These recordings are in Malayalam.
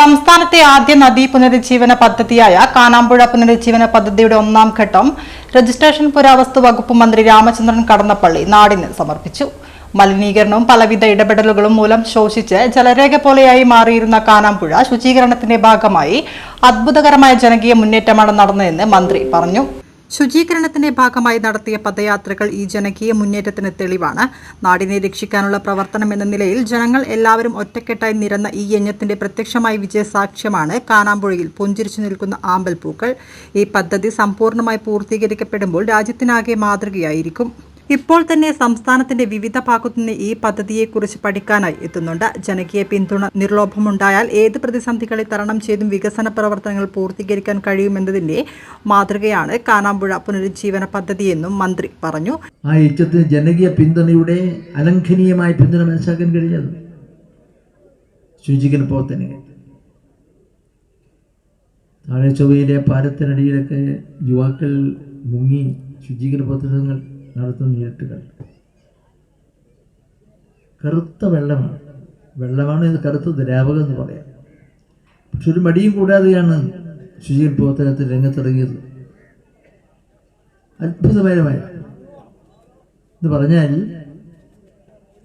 സംസ്ഥാനത്തെ ആദ്യ നദീ പുനരുജ്ജീവന പദ്ധതിയായ കാനാമ്പുഴ പുനരുജ്ജീവന പദ്ധതിയുടെ ഒന്നാം ഘട്ടം രജിസ്ട്രേഷൻ പുരാവസ്തു വകുപ്പ് മന്ത്രി രാമചന്ദ്രൻ കടന്നപ്പള്ളി നാടിന് സമർപ്പിച്ചു. മലിനീകരണവും പലവിധ ഇടപെടലുകളും മൂലം ശോഷിച്ച് ജലരേഖ പോലെയായി മാറിയിരുന്ന കാനാമ്പുഴ ശുചീകരണത്തിന്റെ ഭാഗമായി അത്ഭുതകരമായ ജനകീയ മുന്നേറ്റമാണ് നടന്നതെന്ന് മന്ത്രി പറഞ്ഞു. ശുചീകരണത്തിന്റെ ഭാഗമായി നടത്തിയ പദയാത്രകൾ ഈ ജനകീയ മുന്നേറ്റത്തിന് തെളിവാണ്. നാടിനെ രക്ഷിക്കാനുള്ള പ്രവർത്തനം എന്ന നിലയിൽ ജനങ്ങൾ എല്ലാവരും ഒറ്റക്കെട്ടായി നിരന്ന ഈ യജ്ഞത്തിന്റെ പ്രത്യക്ഷമായ വിജയസാക്ഷ്യമാണ് കാനാമ്പുഴയിൽ പുഞ്ചിരിച്ചു നിൽക്കുന്ന ആമ്പൽപ്പൂക്കൾ. ഈ പദ്ധതി സമ്പൂർണമായി പൂർത്തീകരിക്കപ്പെടുമ്പോൾ രാജ്യത്തിനാകെ മാതൃകയായിരിക്കും. ഇപ്പോൾ തന്നെ സംസ്ഥാനത്തിന്റെ വിവിധ ഭാഗത്തുനിന്ന് ഈ പദ്ധതിയെക്കുറിച്ച് പഠിക്കാനായി എത്തുന്നുണ്ട്. ജനകീയ പിന്തുണ നിർലോഭമുണ്ടായാൽ ഏത് പ്രതിസന്ധികളെ തരണം ചെയ്തും വികസന പ്രവർത്തനങ്ങൾ പൂർത്തീകരിക്കാൻ കഴിയുമെന്നതിന്റെ മാതൃകയാണ് കാനാമ്പുഴ പുനരുജ്ജീവന പദ്ധതിയെന്നും മന്ത്രി പറഞ്ഞു. ആ യജ്ഞത്തിന് ജനകീയ പിന്തുണയുടെ അലംഘനീയമായ പിന്തുണ മനസ്സിലാക്കാൻ കഴിഞ്ഞത് ശുചിക്കുന്ന പോലെ താഴെ ചൊവ്വയിലെ പാലത്തിനടിയിലൊക്കെ യുവാക്കൾ മുങ്ങി ശുചീകരണ പ്രവർത്തനങ്ങൾ നടത്തുന്ന നേരിട്ട് കണ്ടു കറുത്ത വെള്ളമാണ്. വെള്ളമാണ് ഇത് കറുത്ത ദ്രാവകം എന്ന് പറയാം. പക്ഷെ ഒരു മടിയും കൂടാതെയാണ് ശുചിയിൽ പ്രവർത്തനത്തിൽ രംഗത്തിറങ്ങിയത്. അത്ഭുതകരമായ എന്ന് പറഞ്ഞാൽ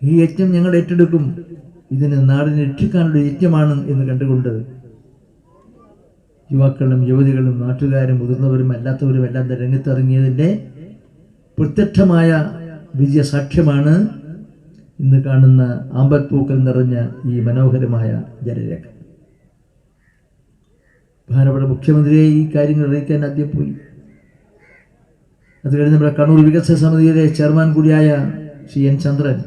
ഈ യജ്ഞം ഞങ്ങൾ ഏറ്റെടുക്കും. ഇതിന് നാടിനെ രക്ഷിക്കാനുള്ള യജ്ഞമാണ് എന്ന് കണ്ടുകൊണ്ട് യുവാക്കളും യുവതികളും നാട്ടുകാരും മുതിർന്നവരും അല്ലാത്തവരും എല്ലാം രംഗത്തിറങ്ങിയതിന്റെ പ്രത്യക്ഷമായ വിജയസാക്ഷ്യമാണ് ഇന്ന് കാണുന്ന ആമ്പൽപ്പൂക്കൾ നിറഞ്ഞ ഈ മനോഹരമായ ജലരേഖ. ബഹുമാനപ്പെട്ട മുഖ്യമന്ത്രിയെ ഈ കാര്യങ്ങൾ അറിയിക്കാൻ ആദ്യം പോയി. അത് കഴിഞ്ഞ് നമ്മുടെ കണ്ണൂർ വികസന സമിതിയിലെ ചെയർമാൻ കൂടിയായ ശ്രീ എൻ ചന്ദ്രൻ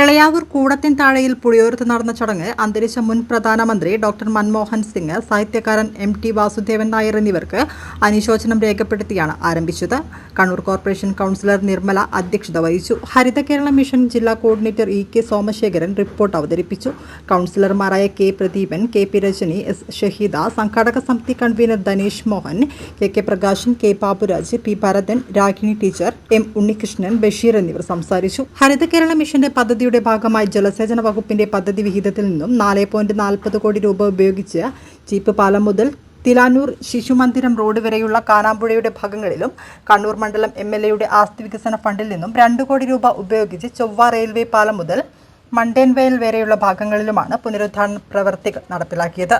എളയാവൂർ കൂടത്തിൻ താഴെയിൽ പുളിയോരത്ത് നടന്ന ചടങ്ങ് അന്തരിച്ച മുൻ പ്രധാനമന്ത്രി ഡോക്ടർ മൻമോഹൻ സിംഗ് സാഹിത്യകാരൻ എം ടി വാസുദേവൻ നായർ എന്നിവർക്ക് അനുശോചനം രേഖപ്പെടുത്തിയാണ് ആരംഭിച്ചത്. കണ്ണൂർ കോർപ്പറേഷൻ കൗൺസിലർ നിർമ്മല അധ്യക്ഷത വഹിച്ചു. ഹരിത കേരള മിഷൻ ജില്ലാ coordinator E K Somasekharan report അവതരിപ്പിച്ചു. കൗൺസിലർമാരായ K Pradeepan K P Rajani S Shaheeda സംഘാടക സമിതി convener Dhanesh Mohan K K Prakashan K Baburaj P Bharathan Ragini teacher M Unnikrishnan Basheer എന്നിവർ സംസാരിച്ചു. ഹരിത കേരള മിഷന്റെ പദ്ധതിയുടെ ഭാഗമായി ജലസേചന വകുപ്പിന്റെ പദ്ധതി വിഹിതത്തിൽ നിന്നും നാല് പോയിന്റ് നാൽപ്പത് കോടി രൂപ ഉപയോഗിച്ച് ചീപ്പ് പാലം മുതൽ തിലാനൂർ ശിശുമന്ദിരം റോഡ് വരെയുള്ള കാനാമ്പുഴയുടെ ഭാഗങ്ങളിലും കണ്ണൂർ മണ്ഡലം എം എൽ എയുടെ ആസ്തി വികസന ഫണ്ടിൽ നിന്നും രണ്ട് കോടി രൂപ ഉപയോഗിച്ച് ചൊവ്വ റെയിൽവേ പാലം മുതൽ മണ്ടേൻവയൽ വരെയുള്ള ഭാഗങ്ങളിലുമാണ് പുനരുദ്ധാരണ പ്രവർത്തികൾ നടപ്പിലാക്കിയത്.